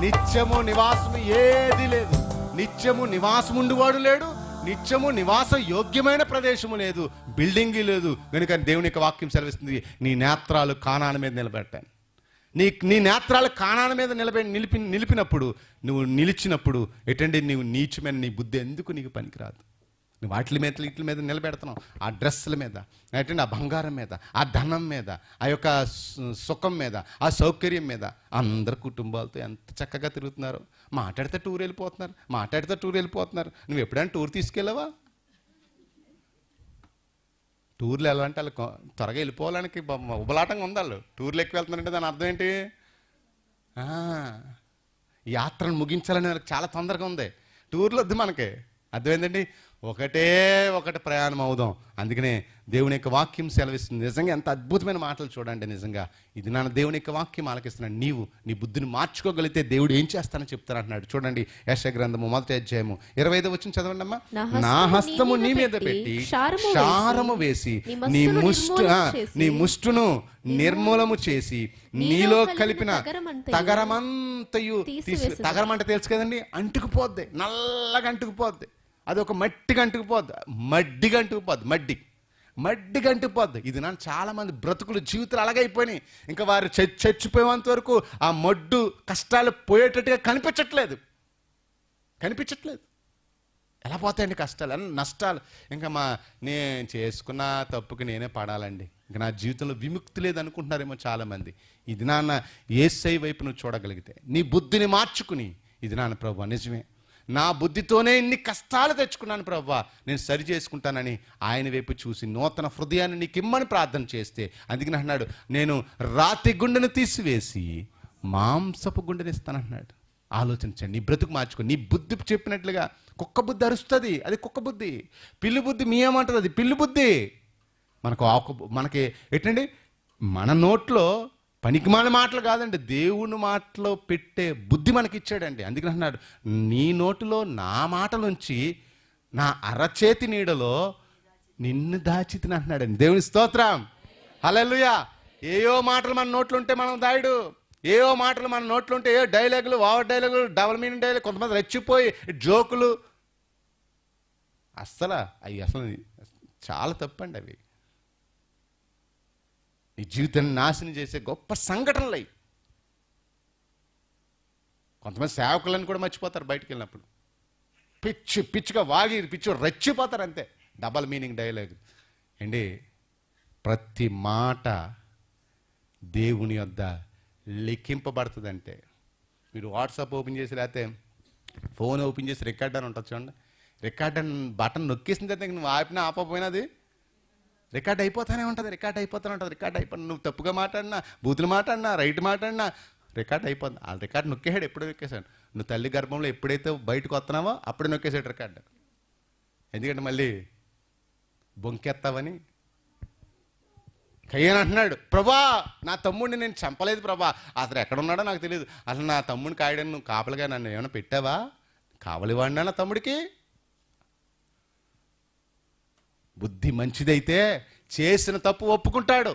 నిత్యము నివాసము ఏది లేదు. నిత్యము నివాసం ఉండువాడు లేడు. నిత్యము నివాస యోగ్యమైన ప్రదేశము లేదు. బిల్డింగ్ లేదు. కనుక దేవుని యొక్క వాక్యం సెలవిస్తుంది నీ నేత్రాలు కానాల మీద నిలబెట్టాను. నీ నీ నేత్రాలు కానాల మీద నిలబె నిలిపి నిలిపినప్పుడు నువ్వు నిలిచినప్పుడు ఎటండి నీవు నీచమైన నీ బుద్ధి ఎందుకు నీకు పనికిరాదు? నువ్వు వాటి మీద వీటి మీద నిలబెడుతున్నావు. ఆ డ్రెస్సుల మీద ఏంటంటే ఆ బంగారం మీద ఆ ధనం మీద ఆ యొక్క సు- సుఖం మీద ఆ సౌకర్యం మీద అందరు కుటుంబాలతో ఎంత చక్కగా తిరుగుతున్నారు. మాట్లాడితే టూర్ వెళ్ళిపోతున్నారు. మాట్లాడితే టూర్ వెళ్ళిపోతున్నారు. నువ్వు ఎప్పుడైనా టూర్ తీసుకెళ్ళవా? టూర్లు వెళ్ళాలంటే వాళ్ళు త్వరగా వెళ్ళిపోవడానికి ఉబలాటంగా ఉంది వాళ్ళు. టూర్లు ఎక్కువ వెళ్తున్నారంటే దాని అర్థం ఏంటి? యాత్రను ముగించాలని వాళ్ళకి చాలా తొందరగా ఉంది. టూర్లు వద్దు మనకి. అర్థమైందండి ఒకటే ఒకటి ప్రయాణం అవుదాం. అందుకనే దేవుని యొక్క వాక్యం సెలవిస్తుంది. నిజంగా ఎంత అద్భుతమైన మాటలు చూడండి నిజంగా. ఇది నా దేవుని యొక్క వాక్యం ఆలకిస్తున్నాడు. నీవు నీ బుద్ధిని మార్చుకోగలిగితే దేవుడు ఏం చేస్తానని చెప్తానంటున్నాడు చూడండి యశ గ్రంథము మొదటి అధ్యాయము ఇరవై ఐదు వచ్చిన చదవండి అమ్మా నా హస్తము నా మీద పెట్టి క్షారము వేసి, నీ ముష్టు నీ ముష్టును నిర్మూలము చేసి నీలో కలిపిన తగరమంతయు తీసి. తగరం అంటే తెలుసు కదండి? అంటుకుపోద్ది. నల్లగా అంటుకుపోద్ది. అది ఒక మట్టి అంటుకుపోద్ది. మడ్డి అంటుకుపోద్ది మడ్డి. మడ్డి అంటుకుపోద్ది. ఇది నా చాలామంది బ్రతుకులు జీవితాలు అలాగైపోయినాయి ఇంకా వారు చచ్చిపోయేంత వరకు ఆ మడ్డు కష్టాలు పోయేటట్టుగా కనిపించట్లేదు. కనిపించట్లేదు. ఎలా పోతాయండి కష్టాలు? అన్న నష్టాలు. ఇంకా మా నేను చేసుకున్న తప్పుకి నేనే పడాలండి. ఇంకా నా జీవితంలో విముక్తి లేదు అనుకుంటున్నారేమో చాలామంది. ఇది నాన్న ఏసై వైపు నువ్వు చూడగలిగితే నీ బుద్ధిని మార్చుకుని ఇది నాన్న ప్రభు నిజమే. నా బుద్ధితోనే ఇన్ని కష్టాలు తెచ్చుకున్నాను ప్రవ్వా. నేను సరి చేసుకుంటానని ఆయన వైపు చూసి నూతన హృదయాన్ని నీకు ఇమ్మని ప్రార్థన చేస్తే అందుకని అన్నాడు నేను రాతి గుండెను తీసివేసి మాంసపు గుండెని ఇస్తానంటున్నాడు. ఆలోచించండి నీ బ్రతుకు మార్చుకో. నీ బుద్ధి చెప్పినట్లుగా కుక్క బుద్ధి అరుస్తుంది. అది కుక్క బుద్ధి. పిల్లి బుద్ధి మీ ఏమంటుంది? అది పిల్లి బుద్ధి. మనకు ఆకు మనకి ఏంటండి మన నోట్లో పనికిమాల మాటలు కాదండి. దేవుని మాటలో పెట్టే బుద్ధి మనకిచ్చాడండి. అందుకని అన్నాడు నీ నోటిలో నా మాటలుంచి నా అరచేతి నీడలో నిన్ను దాచితిని అంటున్నాడండి. దేవుని స్తోత్రం. హల్లెలూయా. ఏయో మాటలు మన నోట్లు ఉంటే మనం దాయుడు. ఏయో మాటలు మన నోట్లు ఉంటే ఏ డైలాగులు ఓవర్ డైలాగులు డబల్ మీనింగ్ డైలాగ్ కొంతమంది రెచ్చిపోయి జోకులు. అస్సలు అవి అసలు చాలా తప్పండి అవి. నీ జీవితాన్ని నాశనం చేసే గొప్ప సంఘటనలు అవి కొంతమంది సేవకులను కూడా మర్చిపోతారు బయటికి వెళ్ళినప్పుడు. పిచ్చి పిచ్చిగా వాగి పిచ్చి రెచ్చిపోతారు అంతే. డబల్ మీనింగ్ డైలాగ్ అండి ప్రతి మాట దేవుని వద్ద లెక్కింపబడుతుందంటే మీరు వాట్సాప్ ఓపెన్ చేసి లేకపోతే ఫోన్ ఓపెన్ చేసి రికార్డ్ అని ఉంటుంది చూడండి. రికార్డ్ అని బటన్ నొక్కేసిన తర్వాత నువ్వు ఆపినా ఆపపోయినది రికార్డ్ అయిపోతానే ఉంటుంది రికార్డ్ అయిపోతూనే ఉంటుంది రికార్డ్ అయిపోతుంది నువ్వు తప్పుగా మాట్లాడినా బూతులు మాట్లాడినా రైట్ మాట్లాడినా రికార్డ్ అయిపోతుంది. ఆ రికార్డ్ నొక్కేసాడు ఎప్పుడో నొక్కేశాడు. నువ్వు తల్లి గర్భంలో ఎప్పుడైతే బయటకు వస్తున్నావో అప్పుడే నొక్కేసాడు రికార్డు. ఎందుకంటే మళ్ళీ బొంకెత్తావని కయ్యని అంటున్నాడు ప్రభా నా తమ్ముడిని నేను చంపలేదు ప్రభా. అతను ఎక్కడ ఉన్నాడో నాకు తెలియదు అసలు నా తమ్ముడిని కాయడని నువ్వు కాపలిగా నన్ను ఏమైనా పెట్టావా? కావలివాడినా నా తమ్ముడికి? బుద్ధి మంచిదైతే చేసిన తప్పు ఒప్పుకుంటాడు.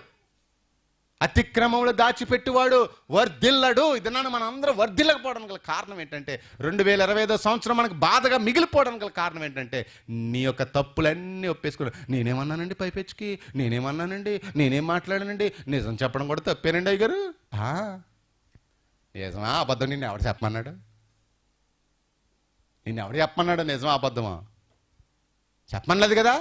అతిక్రమంలో దాచిపెట్టువాడు వర్ధిల్లడు. ఇది నన్ను మనం అందరూ వర్ధిల్లకపోవడానికి గల కారణం ఏంటంటే రెండు వేల ఇరవై ఐదో సంవత్సరం మనకు బాధగా మిగిలిపోవడానికి గల కారణం ఏంటంటే నీ యొక్క తప్పులన్నీ ఒప్పేసుకుని నేనేమన్నానండి పైపెచ్చుకి? నేనేమన్నానండి? నేనేం మాట్లాడానండి? నిజం చెప్పడం కూడా తప్పేనండి అయ్య గారు ఆ, నిజమా? అబద్ధం నిన్ను ఎవడు చెప్పమన్నాడు? నిన్ను ఎవడు చెప్పమన్నాడు? నిజమా? అబద్ధమా? చెప్పనలేదు కదా?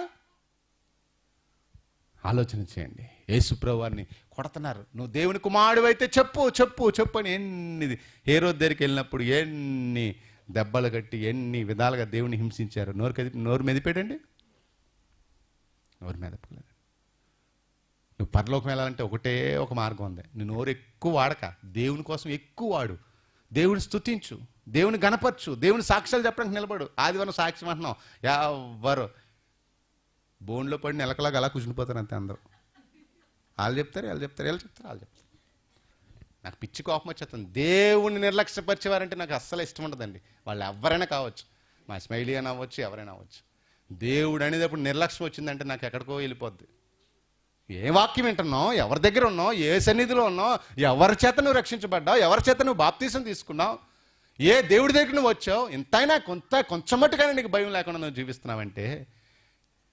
ఆలోచన చేయండి. యేసుప్రభువారిని కొడుతున్నారు. నువ్వు దేవుని కుమారుడు అయితే చెప్పు చెప్పు చెప్పు అని ఎన్ని ఏ రోజు దగ్గరికి వెళ్ళినప్పుడు ఎన్ని దెబ్బలు కట్టి ఎన్ని విధాలుగా దేవుని హింసించారు. నోరు కది నోరు మెదిపాడండి నోరు మెదపలేదు నువ్వు పరలోకం వెళ్ళాలంటే ఒకటే ఒక మార్గం ఉంది. నువ్వు నోరు ఎక్కువ వాడక. దేవుని కోసం ఎక్కువ వాడు. దేవుని స్తుతించు. దేవుని గణపరచు. దేవుని సాక్ష్యాలు చెప్పడానికి నిలబడు. ఆదివారం సాక్ష్యం అంటున్నావు ఎవరు? బోన్లో పడి నెలకలాగా అలా కూర్చునిపోతారు అంతే అందరూ. వాళ్ళు చెప్తారు వాళ్ళు చెప్తారు వీళ్ళు చెప్తారు వాళ్ళు చెప్తారు. నాకు పిచ్చి కోపం వచ్చేస్తుంది. దేవుణ్ణి నిర్లక్ష్యపరిచేవారంటే నాకు అస్సలు ఇష్టం ఉండదండి. వాళ్ళు ఎవరైనా కావచ్చు. మా స్మైలీ అని అవ్వచ్చు ఎవరైనా అవ్వచ్చు. దేవుడు అనేది అప్పుడు నిర్లక్ష్యం వచ్చిందంటే నాకు ఎక్కడికో వెళ్ళిపోద్ది. ఏ వాక్యం వింటున్నావు? ఎవరి దగ్గర ఉన్నావు? ఏ సన్నిధిలో ఉన్నావు? ఎవరి చేత నువ్వు రక్షించబడ్డావు? ఎవరి చేత నువ్వు బాప్తీసం తీసుకున్నావు? ఏ దేవుడి దగ్గర నువ్వు వచ్చావు? ఇంతైనా కొంత కొంచెం మట్టుగానే నీకు భయం లేకుండా నువ్వు జీవిస్తున్నావంటే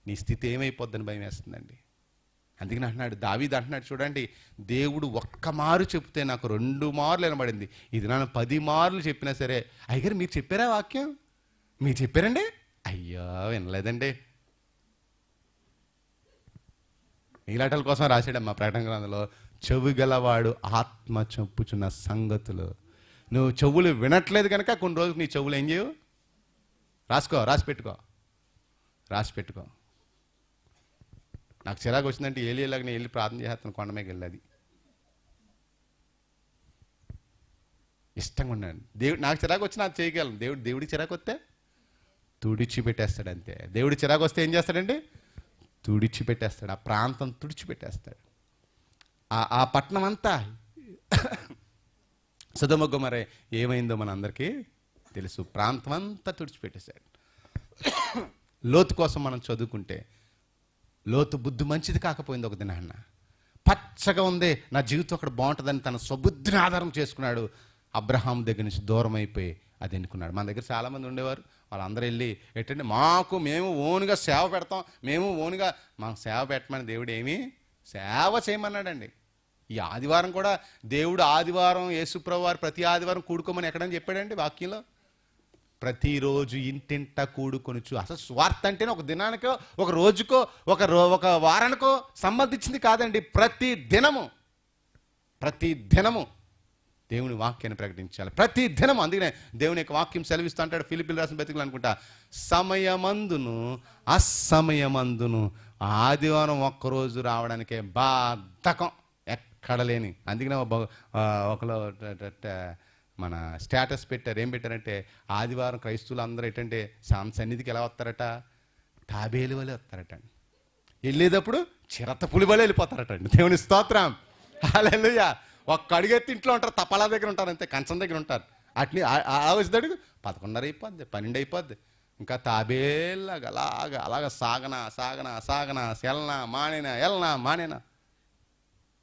నీ స్థితి ఏమైపోద్దని భయం వేస్తుందండి. అందుకని అంటున్నాడు దావీది అంటున్నాడు చూడండి దేవుడు ఒక్క మారు చెప్తే నాకు రెండు మార్లు వినబడింది. ఇది నన్ను పది మార్లు చెప్పినా సరే అయ్యగారు మీరు చెప్పారా వాక్యం? మీరు చెప్పారండి? అయ్యో వినలేదండి. నీలాటల కోసం రాశాడమ్మా ప్రకటన గ్రంథంలో చెవి గలవాడు ఆత్మ చంపుచున్న సంగతులు. నువ్వు చెవులు వినట్లేదు కనుక కొన్ని రోజులు నీ చెవులు ఏం చేయవు? రాసుకో రాసి పెట్టుకో. రాసి పెట్టుకో. నాకు చిరాకు వచ్చిందంటే ఏలియలాగా నేను వెళ్ళి ప్రార్థన చేస్తాను కొండ మీద వెళ్ళి అది. ఇష్టంగా ఉన్నాను. దేవుడు నాకు చిరాకు వచ్చి నాకు చేయగలను. దేవుడు దేవుడికి చిరాకు వస్తే తుడిచి పెట్టేస్తాడు అంతే. దేవుడి చిరాకు వస్తే ఏం చేస్తాడండి? తుడిచి పెట్టేస్తాడు ఆ ప్రాంతం తుడిచి పెట్టేస్తాడు ఆ ఆ పట్టణం అంతా సుధమగ్గు మరే ఏమైందో మన అందరికీ తెలుసు. ప్రాంతం అంతా తుడిచిపెట్టేశాడు. లోతు కోసం మనం చదువుకుంటే లోతు బుద్ధి మంచిది కాకపోయింది ఒక దినాన్న పచ్చగా ఉంది. నా జీవితం అక్కడ బాగుంటుందని తన స్వబుద్ధిని ఆధారం చేసుకున్నాడు. అబ్రహాం దగ్గర నుంచి దూరం అయిపోయి అది ఎన్నుకున్నాడు. మన దగ్గర చాలామంది ఉండేవారు. వాళ్ళందరూ వెళ్ళి ఏంటంటే మాకు మేము ఓన్గా సేవ పెడతాం. మేము ఓన్గా మాకు సేవ పెట్టమని దేవుడు ఏమి సేవ చేయమన్నాడండి. ఈ ఆదివారం కూడా దేవుడు ఆదివారం యేసుప్రభు వారు ప్రతి ఆదివారం కూడుకోమని ఎక్కడని చెప్పాడండి వాక్యంలో? ప్రతిరోజు ఇంటింట కూడుకొనుచు. అసలు స్వార్థ అంటేనే ఒక దినానికో ఒక రోజుకో ఒక రో ఒక వారానికో సంబంధించింది కాదండి. ప్రతి దినము ప్రతి దినము దేవుని వాక్యాన్ని ప్రకటించాలి. ప్రతి దినం అందుకనే దేవుని యొక్క వాక్యం సెలవిస్తూ అంటాడు. ఫిలిపిల్ రాసిన బతికలు అనుకుంటా. సమయమందును అసమయమందును ఆదివారం ఒక్కరోజు రావడానికే బాధకం ఎక్కడ లేని. అందుకనే ఒకలో మన స్టేటస్ పెట్టారు. ఏం పెట్టారంటే ఆదివారం క్రైస్తవులు అందరూ ఏంటంటే సాం సన్నిధికి ఎలా వస్తారట? తాబేలు వలె వస్తారట వెళ్ళేటప్పుడు చిరత పులి వలె వెళ్ళిపోతారట దేవుని స్తోత్రం. హల్లెలూయా. ఒక్క అడుగెత్తి ఇంట్లో ఉంటారు తపాలా దగ్గర ఉంటారు అంతే కంచం దగ్గర ఉంటారు. అట్ని వచ్చేదడుగు పదకొండున్నర అయిపోద్ది పన్నెండు అయిపోద్ది. ఇంకా తాబేలాగా అలాగా అలాగ సాగనా సాగనా సాగనా ఎల్నా మానేనా ఎల్నా మానేనా.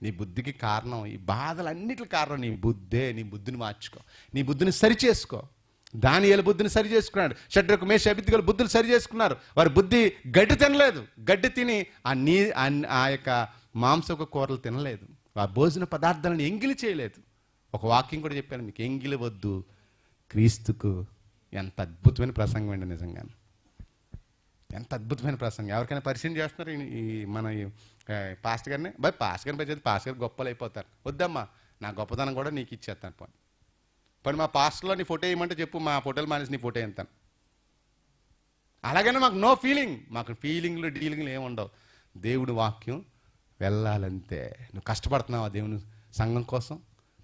నీ బుద్ధికి కారణం ఈ బాధలన్నిటికి కారణం నీ బుద్ధే నీ బుద్ధిని మార్చుకో. నీ బుద్ధిని సరి చేసుకో. బుద్ధిని సరి చేసుకున్నాడు. షడ్రకు మేష అభిద్ధిగల బుద్ధులు సరి చేసుకున్నారు. వారి బుద్ధి గడ్డి తినలేదు. గడ్డి తిని ఆ నీ ఆ- యొక్క మాంసక కూరలు తినలేదు. ఆ భోజన పదార్థాలను ఎంగిలి చేయలేదు. ఒక వాక్యం కూడా చెప్పాను మీకు ఎంగిలి వద్దు. క్రీస్తుకు ఎంత అద్భుతమైన ప్రసంగం అండి నిజంగా ఎంత అద్భుతమైన ప్రసంగం. ఎవరికైనా పరిచయం చేస్తున్నారు ఈ- ఈ మన పాస్ట్ పాస్టర్ గారిని? బై పాస్ట్ గారిని పరిచయం పాస్టర్ గారు గొప్పలు అయిపోతారు వద్దమ్మా నా గొప్పతనం కూడా నీకు ఇచ్చేస్తాను పోనీ. పోనీ మా పాస్టర్లో నీ ఫోటో వేయమంటే చెప్పు మా ఫోటోలు మానేసి నీ ఫోటో వేస్తాను అలాగనే మాకు నో ఫీలింగ్. మాకు ఫీలింగ్లు డీలింగ్లు ఏమి ఉండవు. దేవుడి వాక్యం వెళ్ళాలంతే. నువ్వు కష్టపడుతున్నావా దేవుని సంఘం కోసం?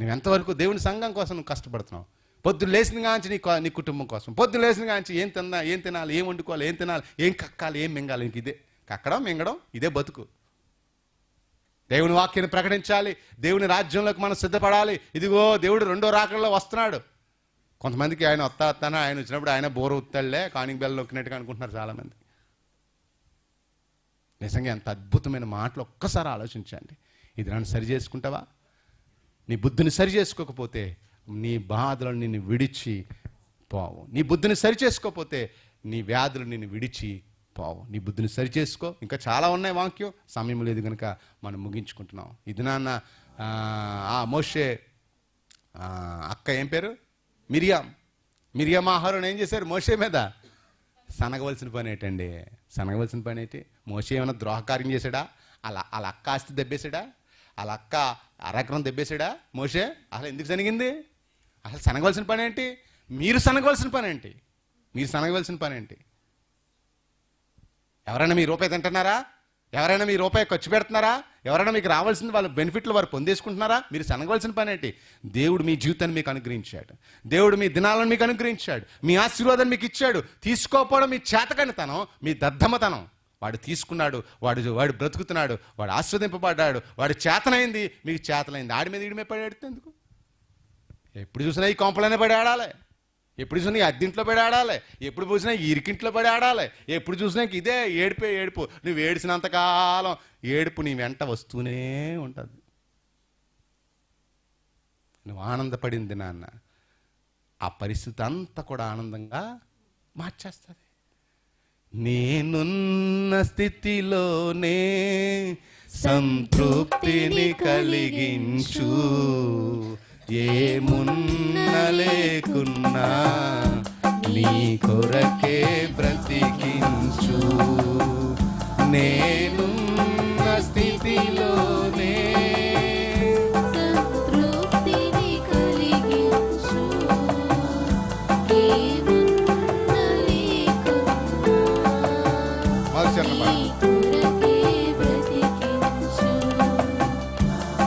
నువ్వు ఎంతవరకు దేవుని సంఘం కోసం నువ్వు కష్టపడుతున్నావు? పొద్దున్న లేచిన కాంచి నీ నీ కుటుంబం కోసం. పొద్దున్న లేచిన కాంచి ఏం తిన్నా ఏం తినాలి ఏం వండుకోవాలి ఏం తినాలి ఏం కక్కాలి ఏం మింగాలి ఇంక ఇదే. కక్కడం మింగడం ఇదే బతుకు. దేవుని వాక్యాన్ని ప్రకటించాలి దేవుని రాజ్యంలోకి మనం సిద్ధపడాలి. ఇదిగో దేవుడు రెండో రాకల్లో వస్తున్నాడు. కొంతమందికి ఆయన వస్తా వస్తానా ఆయన వచ్చినప్పుడు ఆయన బోర్ ఉత్తాడులే కానింగ్ బెల్ నొక్కినట్టుగా అనుకుంటున్నారు చాలామంది. నిజంగా ఎంత అద్భుతమైన మాటలు ఒక్కసారి ఆలోచించండి. ఇది నన్ను సరి చేసుకుంటావా? నీ బుద్ధిని సరి చేసుకోకపోతే నీ బాధలను నిన్ను విడిచి పోవు. నీ బుద్ధిని సరి చేసుకోకపోతే నీ వ్యాధులు నిన్ను విడిచి పోవు. నీ బుద్ధిని సరి చేసుకో ఇంకా చాలా ఉన్నాయి వాక్యం. సమయం లేదు కనుక మనం ముగించుకుంటున్నాం. ఇది నాన్న ఆ, మోషే అక్క ఏం పేరు? మిరియాం మిరియాం ఆహారం ఏం చేశారు మోషే మీద? సనగవలసిన పని ఏంటండి? సనగవలసిన పని ఏంటి? మోషే ఏమైనా ద్రోహకార్యం చేశాడా? అలా వాళ్ళ అక్క ఆస్తి దెబ్బేశాడా? వాళ్ళ అక్క అరకరం దెబ్బేశాడా? మోషే అసలు ఎందుకు జరిగింది? అసలు శనగవలసిన పని ఏంటి? మీరు శనగవలసిన పని ఏంటి? మీరు శనగవలసిన పని ఏంటి? ఎవరైనా మీ రూపాయి తింటున్నారా? ఎవరైనా మీ రూపాయి ఖర్చు పెడుతున్నారా? ఎవరైనా మీకు రావాల్సింది వాళ్ళ బెనిఫిట్లు వారు పొందేసుకుంటున్నారా? మీరు శనగవలసిన పని ఏంటి? దేవుడు మీ జీవితాన్ని మీకు అనుగ్రహించాడు. దేవుడు మీ దినాలను మీకు అనుగ్రహించాడు. మీ ఆశీర్వాదాన్ని మీకు ఇచ్చాడు. తీసుకోకపోవడం మీ చేతకనితనం మీ దద్దమతనం వాడు తీసుకున్నాడు వాడు వాడు బ్రతుకుతున్నాడు వాడు ఆస్వాదింపబడ్డాడు వాడు చేతనైంది మీకు చేతనైంది. ఆడి మీద ఈడి మీద పడేడితే ఎందుకు? ఎప్పుడు చూసినా ఈ కొంపలనే పడి ఆడాలి. ఎప్పుడు చూసినా ఈ అద్దింట్లో పడి ఆడాలి. ఎప్పుడు చూసినా ఇరికింట్లో పడి ఆడాలి. ఎప్పుడు చూసినా ఇదే ఏడిపే ఏడుపు. నువ్వు ఏడిసినంతకాలం ఏడుపు నీ వెంట వస్తూనే ఉంటుంది. నువ్వు ఆనందపడింది నాన్న. ఆ పరిస్థితి అంతా కూడా ఆనందంగా మార్చేస్తుంది. నేనున్న స్థితిలోనే సంతృప్తిని కలిగించు. ఏమున్న లేకున్నా నీ కొరకే బ్రతికించు. నేను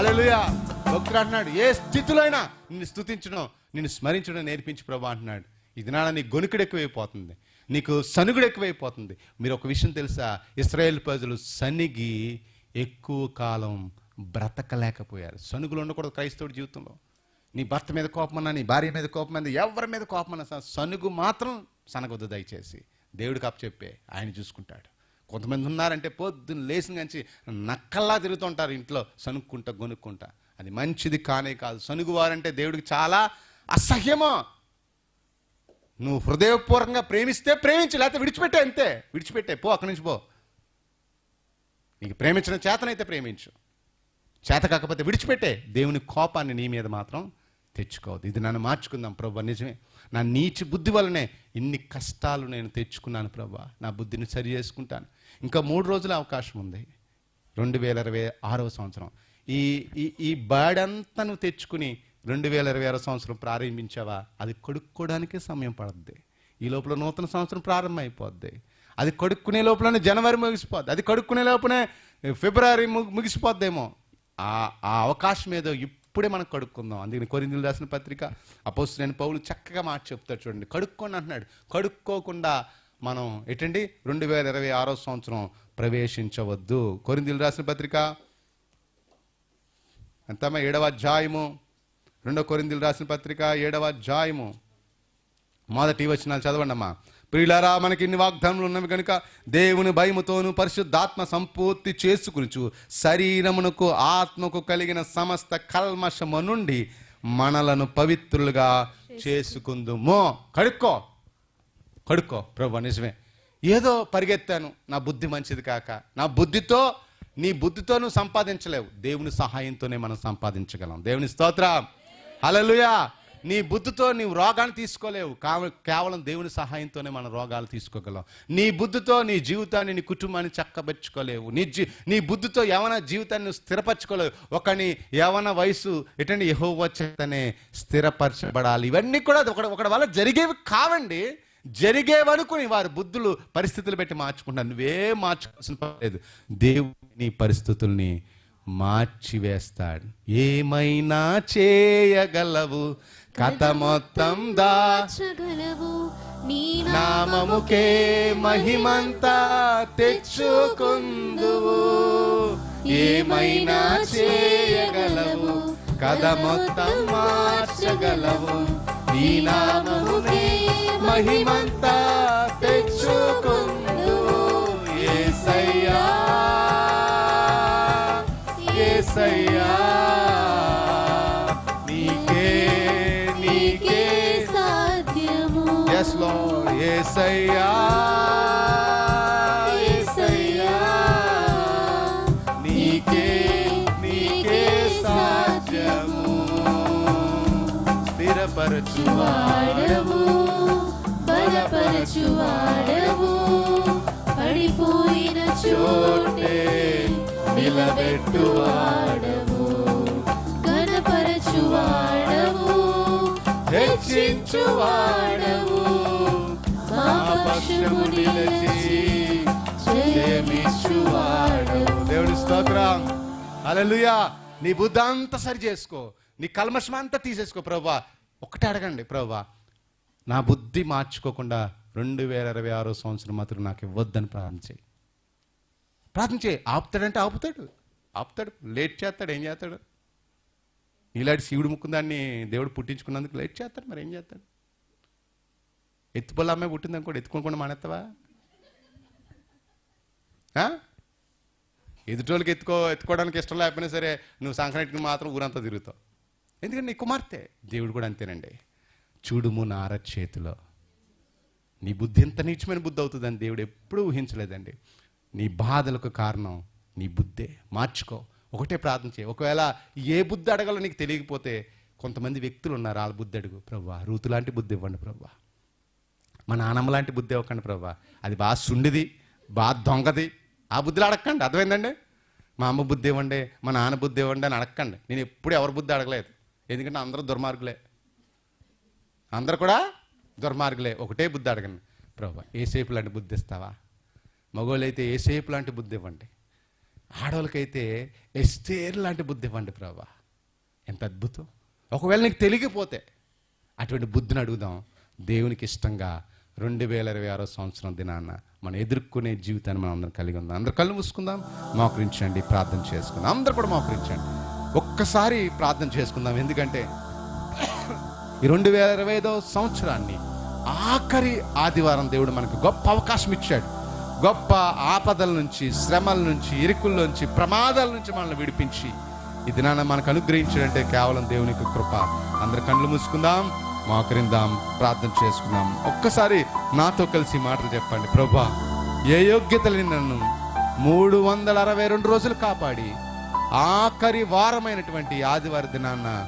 అలలుయా భక్తుడు అంటున్నాడు ఏ స్థితిలో అయినా నిన్ను స్తుతించడం నిన్ను స్మరించడం నేర్పించి ప్రభా అంటున్నాడు. ఇది నాడ నీ గొనుకుడు ఎక్కువైపోతుంది నీకు సనుగుడు ఎక్కువైపోతుంది. మీరు ఒక విషయం తెలుసా? ఇస్రాయేల్ ప్రజలు సనిగి ఎక్కువ కాలం బ్రతకలేకపోయారు. సనుగులు ఉండకూడదు క్రైస్తవుడి జీవితంలో. నీ భర్త మీద కోపమన్నా నీ భార్య మీద కోపమన్నా ఎవరి మీద కోపమన్నా సనుగు మాత్రం సనగొద్దు దయచేసి. దేవుడికి అప్పచెప్పే ఆయన చూసుకుంటాడు. కొంతమంది ఉన్నారంటే పొద్దున్న లేచిన కంచి నక్కల్లా తిరుగుతుంటారు ఇంట్లో సనుక్కుంటా గొనుక్కుంటా. అది మంచిది కానే కాదు. సనుగువారంటే దేవుడికి చాలా అసహ్యమో. నువ్వు హృదయపూర్వకంగా ప్రేమిస్తే ప్రేమించు లేకపోతే విడిచిపెట్టే అంతే. విడిచిపెట్టే. పో అక్కడి నుంచి పో. నీకు ప్రేమించిన చేతనైతే ప్రేమించు. చేత కాకపోతే విడిచిపెట్టే. దేవుని కోపాన్ని నీ మీద మాత్రం తెచ్చుకోవద్దు. ఇది నన్ను మార్చుకుందాం ప్రభా నిజమే. నా నీచి బుద్ధి వల్లనే ఇన్ని కష్టాలు నేను తెచ్చుకున్నాను ప్రభా. నా బుద్ధిని సరి చేసుకుంటాను. ఇంకా మూడు రోజుల అవకాశం ఉంది. రెండు వేల ఇరవై ఆరవ సంవత్సరం. ఈ ఈ ఈ బాడంతా నువ్వు తెచ్చుకుని రెండు వేల ఇరవై ఆరో సంవత్సరం ప్రారంభించావా? అది కొడుక్కోవడానికే సమయం పడుద్ది. ఈ లోపల నూతన సంవత్సరం ప్రారంభం అయిపోద్ది అది కడుక్కునే లోపలనే జనవరి ముగిసిపోద్ది. అది కడుక్కునే లోపలనే ఫిబ్రవరి ముగిసిపోద్దేమో. ఆ ఆ అవకాశం ఏదో ఇప్పుడే మనం కడుక్కుందాం. అందుకని కొరిందులు రాసిన పత్రిక అపోస్ నేను పౌలు చక్కగా మాట చెప్తాడు చూడండి. కడుక్కోండి అంటున్నాడు. కడుక్కోకుండా మనం ఎటండి? రెండు వేల ఇరవై ఆరో సంవత్సరం ప్రవేశించవద్దు. కొరిందులు రాసిన పత్రిక? ఎంతమ్మా? ఏడవ అధ్యాయము. రెండో కొరిందులు రాసిన పత్రిక? ఏడవ అధ్యాయము. మొదటి వచనాలు చదవండి అమ్మా ప్రియులారా మనకి ఇన్ని వాగ్దానములు ఉన్నవి కనుక దేవుని భయముతోను పరిశుద్ధాత్మ సంపూర్తి చేసుకునిచు శరీరమునకు ఆత్మకు కలిగిన సమస్త కల్మషము నుండి మనలను పవిత్రులుగా చేసుకుందుమో. కడుక్కో. కడుక్కో ప్రభు నిజమే. ఏదో పరిగెత్తాను నా బుద్ధి మంచిది కాక. నా బుద్ధితో నీ బుద్ధితో నువ్వు సంపాదించలేవు. దేవుని సహాయంతోనే మనం సంపాదించగలం. దేవుని స్తోత్రం. అలలుయా నీ బుద్ధితో నీవు రోగాన్ని తీసుకోలేవు. కేవలం దేవుని సహాయంతోనే మనం రోగాలు తీసుకోగలం. నీ బుద్ధితో నీ జీవితాన్ని నీ కుటుంబాన్ని చక్కబెచ్చుకోలేవు. నీ జీ నీ బుద్ధితో యవన జీవితాన్ని స్థిరపరచుకోలేవు. ఒకని యవన వయసు ఎటువంటి యహోవ చేతనే స్థిరపరచబడాలి. ఇవన్నీ కూడా ఒక ఒకటి వల్ల జరిగేవి కావండి. జరిగేవనుకుని వారి బుద్ధులు పరిస్థితులు పెట్టి మార్చుకుంటారు నువ్వే మార్చుకోవాల్సిన పని లేదు. దేవుడు నీ పరిస్థితుల్ని మార్చివేస్తాడు. ఏమైనా చేయగలవు? కథ మొత్తం దాచగలవు నీ నామముకే మహిమంతా తెచ్చుకుందువు. ఏమైనా చేయగలవు? కథ మొత్తం మార్చగలవు. నీ నామముకే మహిమంతా తెచ్చుకుందువు యేసయ్యా యేసయ్యా నీకే నీకే సాధ్యము. ఎస్లో ఏసయ్యా. స్థిరపరచువాడవు వాడవు బలపరచువాడవు. పడిపోయిన చోటే నిలబెట్టువాడవు గణపరచువాడవు హెచ్చించువాడవు. మా పక్షము నిలచి జయమిచ్చువాడవు దేవుని స్తోత్రం. అలలుయా నీ బుద్ధ అంతా సరి చేసుకో. నీ కల్మషం అంతా తీసేసుకో ప్రభా. ఒకటే అడగండి ప్రభా. నా బుద్ధి మార్చుకోకుండా రెండు వేల ఇరవై ఆరో సంవత్సరం మాత్రం నాకు ఇవ్వద్దని ప్రార్థన చేయి. ప్రార్థన చేయి. ఆపుతాడంటే ఆపుతాడు. ఆపుతాడు. లేట్ చేస్తాడు. ఏం చేస్తాడు? ఇలాంటి శివుడు ముక్కుందాన్ని దేవుడు పుట్టించుకున్నందుకు లేట్ చేస్తాడు. మరి ఏం చేస్తాడు? ఎత్తుపల్ల అమ్మాయి పుట్టిందని కూడా ఎత్తుకోకుండా మానేస్తావా? ఆ? ఎదుటోళ్ళకి ఎత్తుకో ఎత్తుకోవడానికి ఇష్టం లేకపోయినా సరే నువ్వు సంక్రాంతికి మాత్రం ఊరంతా తిరుగుతావు. ఎందుకంటే నీ కుమార్తె. దేవుడు కూడా అంతేనండి. చూడుము నార చేతిలో. నీ బుద్ధి ఎంత నీచమైన బుద్ధి అవుతుందని దేవుడు ఎప్పుడూ ఊహించలేదండి. నీ బాధలకు కారణం నీ బుద్ధే. మార్చుకో. ఒకటే ప్రార్థన చేయి. ఒకవేళ ఏ బుద్ధి అడగాలో నీకు తెలియకపోతే కొంతమంది వ్యక్తులు ఉన్నారు వాళ్ళ బుద్ధి అడుగు. ప్రవ్వా రూతు లాంటి బుద్ధి ఇవ్వండి ప్రవ్వా. మా నానమ్మ లాంటి బుద్ధి ఇవ్వకండి ప్రవ్వా. అది బాగా సుండిది బాగా దొంగది. ఆ బుద్ధిలో అడగండి అర్థమైందండి? మా అమ్మ బుద్ధి ఇవ్వండి మా నాన్న బుద్ధి ఇవ్వండి అని అడగండి నేను ఎప్పుడు ఎవరి బుద్ధి అడగలేదు. ఎందుకంటే అందరూ దుర్మార్గులే. అందరు కూడా దుర్మార్గులే. ఒకటే బుద్ధి అడగండి. ప్రభా ఏ సేపు లాంటి బుద్ధి ఇస్తావా? మగవాళ్ళైతే ఏ లాంటి బుద్ధి ఇవ్వండి? ఆడవాళ్ళకైతే ఎస్టేర్ లాంటి బుద్ధి ఇవ్వండి ప్రభా. ఎంత అద్భుతం. ఒకవేళ నీకు తెలియకపోతే అటువంటి బుద్ధిని అడుగుదాం. దేవునికి ఇష్టంగా రెండు వేల ఇరవై ఆరో సంవత్సరం దినాన్న మనం ఎదుర్కొనే జీవితాన్ని మనం అందరం కలిగి ఉందాం. అందరు కళ్ళు మూసుకుందాం. మోకరించండి. ప్రార్థన చేసుకుందాం. అందరు కూడా మోకరించండి. ఒక్కసారి ప్రార్థన చేసుకుందాం. ఎందుకంటే ఈ రెండు వేల ఇరవై ఐదో సంవత్సరాన్ని ఆఖరి ఆదివారం దేవుడు మనకు గొప్ప అవకాశం ఇచ్చాడు. గొప్ప ఆపదల నుంచి శ్రమల నుంచి ఇరుకుల నుంచి ప్రమాదాల నుంచి మనల్ని విడిపించి ఈ దినాన మనకు అనుగ్రహించాడంటే కేవలం దేవుని యొక్క కృప. అందరి కళ్ళు మూసుకుందాం మోకరిందాం ప్రార్థన చేసుకుందాం. ఒక్కసారి నాతో కలిసి మాటలు చెప్పండి. ప్రభా ఏ యోగ్యతలని నన్ను మూడు వందల అరవై రెండు రోజులు కాపాడి ఆఖరి వారమైనటువంటి ఆదివారి దినాన్న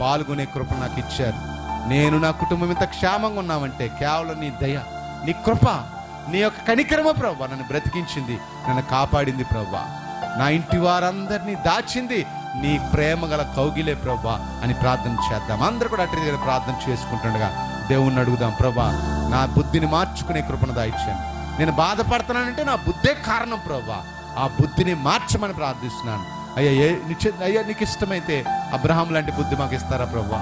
పాల్గొనే కృప నాకు ఇచ్చారు. నేను నా కుటుంబం ఇంత క్షేమంగా ఉన్నామంటే కేవలం నీ దయ నీ కృప నీ యొక్క కనికరమ ప్రభా నన్ను బ్రతికించింది నన్ను కాపాడింది ప్రభా. నా ఇంటి వారందరినీ దాచింది నీ ప్రేమ గల కౌగిలే ప్రభా అని ప్రార్థన చేద్దాం. అందరూ కూడా అటు దగ్గర ప్రార్థన చేసుకుంటుండగా దేవుణ్ణి అడుగుదాం ప్రభా నా బుద్ధిని మార్చుకునే కృపను దాయిచ్చాను నేను బాధపడుతున్నానంటే నా బుద్ధే కారణం ప్రభా. ఆ బుద్ధిని మార్చమని ప్రార్థిస్తున్నాను. అయ్యా ఏ అయ్యా నీకు ఇష్టమైతే అబ్రహాం లాంటి బుద్ధి మాకు ఇస్తారా ప్రభా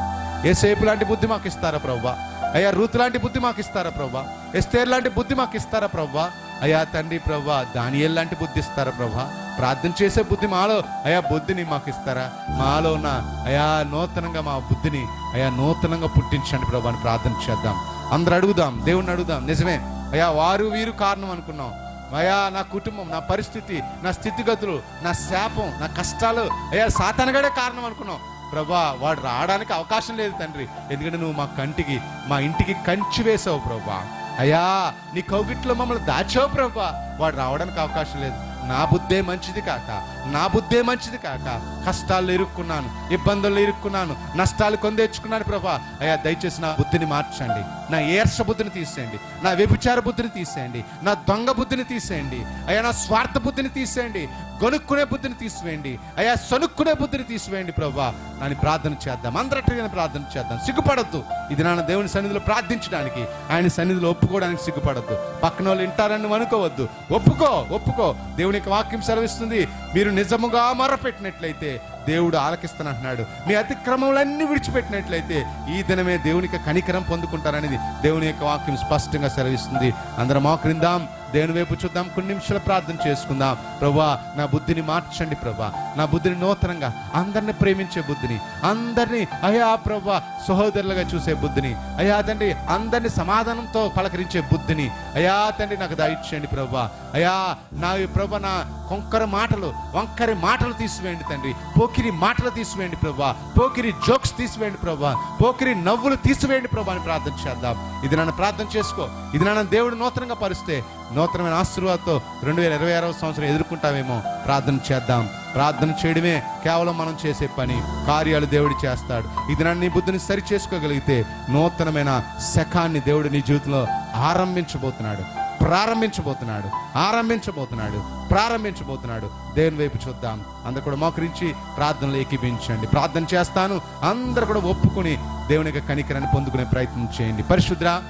ఏసేపు లాంటి బుద్ధి మాకు ఇస్తారా ప్రభా అయ్యా రూత్ లాంటి బుద్ధి మాకు ఇస్తారా ప్రభా ఎస్తేర్ లాంటి బుద్ధి మాకు ఇస్తారా ప్రభా అయ్యా తండ్రి ప్రభా దానియల్ లాంటి బుద్ధి ఇస్తారా ప్రభా ప్రార్థన చేసే బుద్ధి మాలో అయా బుద్ధిని మాకు ఇస్తారా మాలో ఉన్న అయా నూతనంగా మా బుద్ధిని అయా నూతనంగా పుట్టించండి ప్రభా అని ప్రార్థన చేద్దాం. అందరు అడుగుదాం దేవుణ్ణి అడుగుదాం. నిజమే. అయా వారు వీరు కారణం అనుకున్నాం. అయ్యా నా కుటుంబం నా పరిస్థితి నా స్థితిగతులు నా శాపం నా కష్టాలు. అయ్యా సాతానగాడే కారణం అనుకున్నాం. ప్రభా వాడు రావడానికి అవకాశం లేదు తండ్రి. ఎందుకంటే నువ్వు మా కంటికి మా ఇంటికి కంచి వేసావు ప్రభా. అయ్యా నీ కౌగిట్లో మమ్మల్ని దాచావు ప్రభా. వాడు రావడానికి అవకాశం లేదు. నా బుద్ధే మంచిది కాక నా బుద్ధే మంచిది కాక కష్టాల్లో ఇరుక్కున్నాను ఇబ్బందులు ఇరుక్కున్నాను నష్టాలు కొందేర్చుకున్నాను ప్రభా. అయ్యా దయచేసి నా బుద్ధిని మార్చండి. నా ఏర్ష బుద్ధిని తీసేయండి. నా వ్యభిచార బుద్ధిని తీసేయండి. నా దొంగ బుద్ధిని తీసేయండి. అయ్యా నా స్వార్థ బుద్ధిని తీసేయండి. గొనుక్కునే బుద్ధిని తీసివేయండి. అయ్యా సొనుక్కునే బుద్ధిని తీసివేయండి ప్రభా. నాని ప్రార్థన చేద్దాం. అందరట్టుగా ప్రార్థన చేద్దాం. సిగ్గుపడద్దు. ఇది నాన్న దేవుని సన్నిధిలో ప్రార్థించడానికి ఆయన సన్నిధిలో ఒప్పుకోవడానికి సిగ్గుపడద్దు. పక్కన వాళ్ళు వింటారని అనుకోవద్దు ఒప్పుకో ఒప్పుకో. దేవునికి వాక్యం సెలవిస్తుంది. మీరు నిజముగా మొరపెట్టినట్లయితే దేవుడు ఆలకిస్తానంటున్నాడు. మీ అతిక్రమములన్నీ విడిచిపెట్టినట్లయితే ఈ దినమే దేవునికి కనికరం పొందుకుంటారనేది దేవుని యొక్క వాక్యం స్పష్టంగా సెలవిస్తుంది. అందరం మోకరిందాం దేవుని వైపు చూద్దాం. కొన్ని నిమిషాలు ప్రార్థన చేసుకుందాం. ప్రభా నా బుద్ధిని మార్చండి ప్రభా. నా బుద్ధిని నూతనంగా అందరిని ప్రేమించే బుద్ధిని అందరినీ అయా ప్రభా సహోదరులుగా చూసే బుద్ధిని అయా తండ్రి అందరిని సమాధానంతో పలకరించే బుద్ధిని అయా తండ్రి నాకు దయచేయండి ప్రభా. అయా నా ప్రభా నా కొంకర మాటలు వంకరి మాటలు తీసివేయండి తండ్రి. పోకిరి మాటలు తీసివేయండి ప్రభా. పోకిరి జోక్స్ తీసివేయండి ప్రభా. పోకిరి నవ్వులు తీసివేయండి ప్రభా అని ప్రార్థన చేద్దాం. ఇది నన్ను ప్రార్థన చేసుకో. ఇది నన్ను దేవుడు నూతనంగా పరిస్తే నూతనమైన ఆశీర్వాదంతో రెండు వేల ఇరవై ఆరవ సంవత్సరం ఎదుర్కొంటామేమో ప్రార్థన చేద్దాం. ప్రార్థన చేయడమే కేవలం మనం చేసే పని. కార్యాలు దేవుడు చేస్తాడు. ఇది నన్ను నీ బుద్ధిని సరి చేసుకోగలిగితే నూతనమైన శకాన్ని దేవుడు నీ జీవితంలో ఆరంభించబోతున్నాడు. ప్రారంభించబోతున్నాడు. ఆరంభించబోతున్నాడు. ప్రారంభించబోతున్నాడు. దేవుని వైపు చూద్దాం. అందరు కూడా మోకరించి ప్రార్థనలు ఏకీపించండి ప్రార్థన చేస్తాను. అందరు కూడా ఒప్పుకొని దేవుని యొక్క కనికరాన్ని పొందుకునే ప్రయత్నం చేయండి. పరిశుద్ర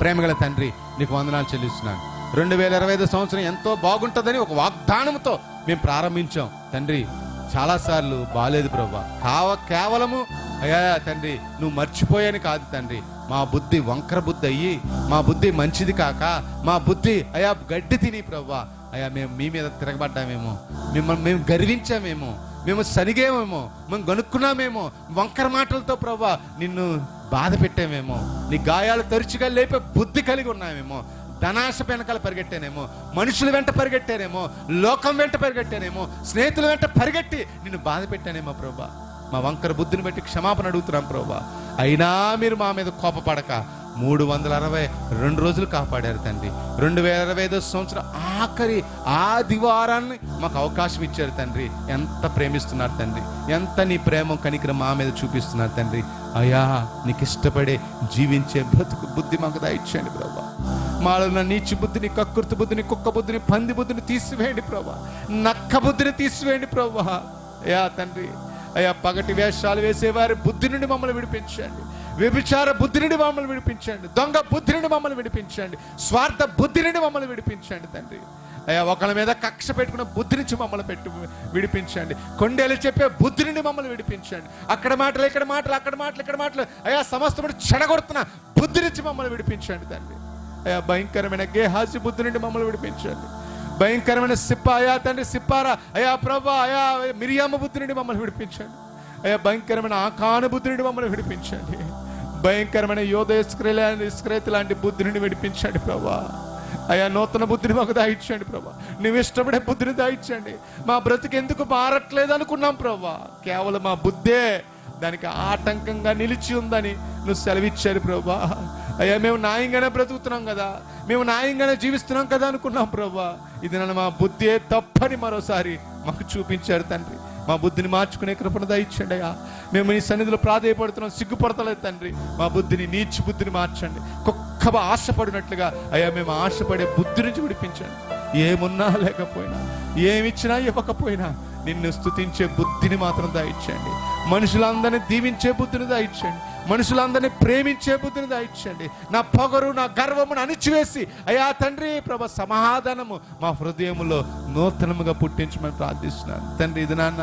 ప్రేమగల తండ్రి నీకు వందనాలు చెల్లిస్తున్నాను. రెండు వేల ఇరవై ఐదు సంవత్సరం ఎంతో బాగుంటుందని ఒక వాగ్దానంతో మేము ప్రారంభించాం. తండ్రి చాలాసార్లు బాగాలేదు ప్రభా. కావ కేవలము అయ్యా తండ్రి నువ్వు మర్చిపోయాని కాదు తండ్రి. మా బుద్ధి వంకర బుద్ధి అయ్యి మా బుద్ధి మంచిది కాక మా బుద్ధి అయా గడ్డి తిని ప్రవ్వా. అయ్యా మేము మీ మీద తిరగబడ్డామేమో. మిమ్మల్ని మేము గర్వించామేమో. మేము సనిగేమేమో. మేము గనుక్కున్నామేమో. వంకర మాటలతో ప్రవ్వా నిన్ను బాధ పెట్టామేమో. నీ గాయాలు తరచుగా లేపే బుద్ధి కలిగి ఉన్నామేమో. ధనాశ వెనకాల పరిగెట్టానేమో. మనుషుల వెంట పరిగెట్టానేమో. లోకం వెంట పరిగెట్టానేమో. స్నేహితుల వెంట పరిగెట్టి నిన్ను బాధ పెట్టానేమో ప్రభా మా వంకర బుద్ధిని బట్టి క్షమాపణ అడుగుతున్నాం ప్రభా అయినా మీరు మా మీద కోపపడక మూడు వందల అరవై రెండు రోజులు కాపాడారు తండ్రి. రెండు వేల ఇరవై ఐదో సంవత్సరం ఆఖరి ఆదివారాన్ని మాకు అవకాశం ఇచ్చారు తండ్రి. ఎంత ప్రేమిస్తున్నారు తండ్రి. ఎంత నీ ప్రేమ కనికరం మా మీద చూపిస్తున్నారు తండ్రి. అయా నీకు ఇష్టపడే జీవించే బ్రతుకు బుద్ధి మాకు దయచేయండి ప్రభా మాలో నీచి బుద్ధిని కక్కుర్తి బుద్ధిని కుక్క బుద్ధిని పంది బుద్ధిని తీసివేయండి ప్రభా నక్క బుద్ధిని తీసివేయండి ప్రభా యా తండ్రి అయ్యా పగటి వేషాలు వేసేవారి బుద్ధి నుండి మమ్మల్ని విడిపించండి. వ్యభిచార బుద్ధి నుండి మమ్మల్ని విడిపించండి. దొంగ బుద్ధి నుండి మమ్మల్ని విడిపించండి. స్వార్థ బుద్ధి నుండి మమ్మల్ని విడిపించండి తండ్రి. అయ్యా ఒకళ్ళ మీద కక్ష పెట్టుకున్న బుద్ధి నుంచి మమ్మల్ని పెట్టు విడిపించండి. కొండేలు చెప్పే బుద్ధి నుండి మమ్మల్ని విడిపించండి. అక్కడ మాటలు ఇక్కడ మాటలు అక్కడ మాటలు ఇక్కడ మాటలు. అయ్యా సమస్తముడు చెడగొడుతున్న బుద్ధి నుంచి మమ్మల్ని విడిపించండి తండ్రి. అయ్యా భయంకరమైన గేహాసి బుద్ధి నుండి మమ్మల్ని విడిపించండి. భయంకరమైన సిప్ప అయా తండ్రి సిప్పారా అయా ప్రభా అయా మిరియామ బుద్ధి నుండి మమ్మల్ని విడిపించండి. అయా భయంకరమైన ఆకాన బుద్ధి నుండి మమ్మల్ని విడిపించండి. భయంకరమైన యోధ ఇస్క్రేల ఇస్క్రేత్ లాంటి బుద్ధి నుండి విడిపించండి ప్రభా. అయా నూతన బుద్ధిని మాకు దాయిచ్చండి ప్రభా. నువ్వు ఇష్టపడే బుద్ధిని దాయిచ్చండి మా బ్రతికి ఎందుకు మారట్లేదు అనుకున్నాం ప్రభా. కేవలం మా బుద్ధే దానికి ఆటంకంగా నిలిచి ఉందని నువ్వు సెలవిచ్చారు ప్రభా. అయ్యా మేము న్యాయంగానే బ్రతుకుతున్నాం కదా. మేము న్యాయంగానే జీవిస్తున్నాం కదా అనుకున్నాం ప్రభా ఇది నన్ను మా బుద్ధే తప్పని మరోసారి మాకు చూపించారు తండ్రి. మా బుద్ధిని మార్చుకునే కృపణ దయచండి అయ్యా. మేము నీ సన్నిధిలో ప్రాధేయపడుతున్నాం సిగ్గుపడతలేదు తండ్రి. మా బుద్ధిని నీచి బుద్ధిని మార్చండి. కుక్క ఆశపడినట్లుగా అయ్యా మేము ఆశపడే బుద్ధి నుంచి విడిపించండి. ఏమున్నా లేకపోయినా ఏమిచ్చినా ఇవ్వకపోయినా నిన్ను స్తుతించే బుద్ధిని మాత్రం దాయిచ్చండి మనుషులందరినీ దీవించే బుద్ధిని దాయిచ్చండి మనుషులందరినీ ప్రేమించే బుద్ధిని దయచండి నా పొగరు నా గర్వమును అణిచివేసి అయ్యా తండ్రి ప్రభ సమాధానము మా హృదయములో నూతనముగా పుట్టించమని ప్రార్థిస్తున్నాను. తండ్రి ఇది నాన్న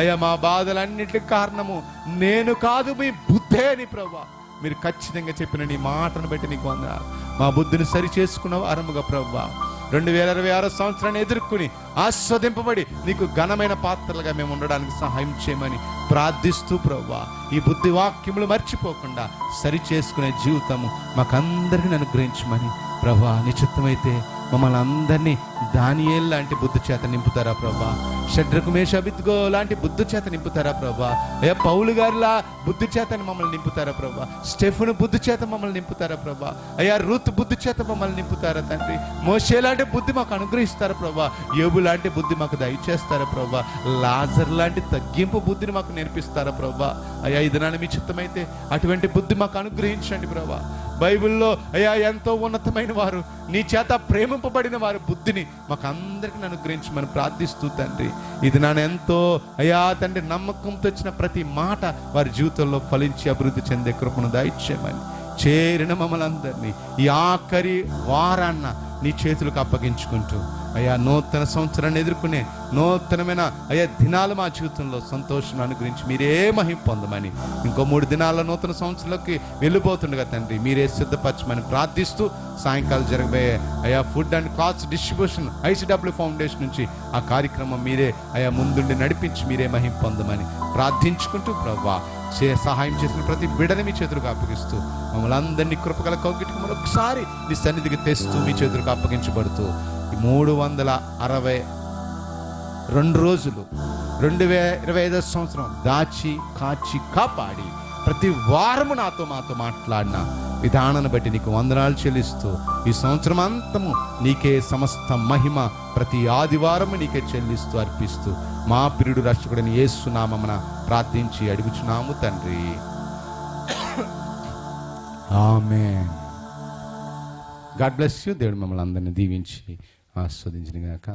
అయ్యా మా బాధలన్నిటికి కారణము నేను కాదు మీ బుద్ధే అని ప్రభా. మీరు ఖచ్చితంగా చెప్పిన నీ మాటను బట్టి నీకు వంద మా బుద్ధిని సరి చేసుకున్న వారముగా ప్రభా. రెండు వేల ఇరవై ఆరో సంవత్సరాన్ని ఎదుర్కొని ఆస్వాదింపబడి నీకు ఘనమైన పాత్రలుగా మేము ఉండడానికి సహాయం చేయమని ప్రార్థిస్తూ ప్రభా ఈ బుద్ధి వాక్యములు మర్చిపోకుండా సరి చేసుకునే జీవితము మాకందరికీ అనుగ్రహించమని ప్రభా నిశ్చితమైతే మమ్మల్ని అందరినీ దానియేల్ లాంటి బుద్ధి చేత నింపుతారా ప్రభా? షడ్రకు మేషాబిద్గో లాంటి బుద్ధి చేత నింపుతారా ప్రభా? ఏ పౌలు గారిలా బుద్ధి చేత మమ్మల్ని నింపుతారా ప్రభా? స్టెఫ్ను బుద్ధి చేత మమ్మల్ని నింపుతారా ప్రభా? అయ్యా రూత్ బుద్ధి చేత మమ్మల్ని నింపుతారా తండ్రి? మోషే లాంటి బుద్ధి మాకు అనుగ్రహిస్తారా ప్రభా? ఏబు లాంటి బుద్ధి మాకు దయచేస్తారా ప్రభా? లాజర్ లాంటి తగ్గింపు బుద్ధిని మాకు నేర్పిస్తారా ప్రభా? అయ్యా ఇది నాన్న మీ చిత్తమైతే అటువంటి బుద్ధి మాకు అనుగ్రహించండి ప్రభా. బైబిల్లో అయ్యా ఎంతో ఉన్నతమైన వారు నీ చేత ప్రేమింపబడిన వారి బుద్ధిని మాకు అందరికీ అనుగ్రహించమని ప్రార్థిస్తూ తండ్రి. ఇది నాన్న ఎంతో అయ్యా తండ్రి నమ్మకంతో వచ్చిన ప్రతి మాట వారి జీవితంలో ఫలించి అభివృద్ధి చెందే కృపను దాయిచ్చేయమని చేరిన మమ్మల్ని అందరినీ. ఈ ఆఖరి వారాన్న నీ చేతులకు అప్పగించుకుంటూ అయ్యా నూతన సంవత్సరాన్ని ఎదుర్కొనే నూతనమైన అయ్యా దినాలు మా జీవితంలో సంతోషం అనుగురించి మీరే మహిం పొందమని ఇంకో మూడు దినాల నూతన సంవత్సరంలోకి వెళ్ళిపోతుండగా తండ్రి మీరే సిద్ధపరచమని ప్రార్థిస్తూ సాయంకాలం జరగబోయే అయా food and cost distribution ICW foundation నుంచి ఆ కార్యక్రమం మీరే అయా ముందుండి నడిపించి మీరే మహిం పొందమని ప్రార్థించుకుంటూ ప్రవ్వా చే సహాయం చేసిన ప్రతి బిడని మీ చేతులకు అప్పగిస్తూ మమ్మల్ని అందరినీ కృపగల కౌకి మరొకసారి నీ సన్నిధికి తెస్తూ మీ చేతులకు అప్పగించబడుతూ ఈ మూడు వందల అరవై రెండు రోజులు రెండు వే ఇరవై ఐదో సంవత్సరం దాచి కాచి కాపాడి ప్రతి వారము నాతో మాతో మాట్లాడిన విధానాన్ని బట్టి నీకు వందనాలు చెల్లిస్తూ ఈ సంవత్సరం అంతము నీకే సమస్త మహిమ ప్రతి ఆదివారము నీకే చెల్లిస్తూ అర్పిస్తూ మా ప్రియుడు రక్షకుడిని ఏసునామమున ప్రార్థించి అడుగుచున్నాము తండ్రి. ఆమె గాడ్ బ్లెస్ యూ దేవుడు మమ్మల్ని అందరిని దీవించి ఆస్వాదించిన గాక.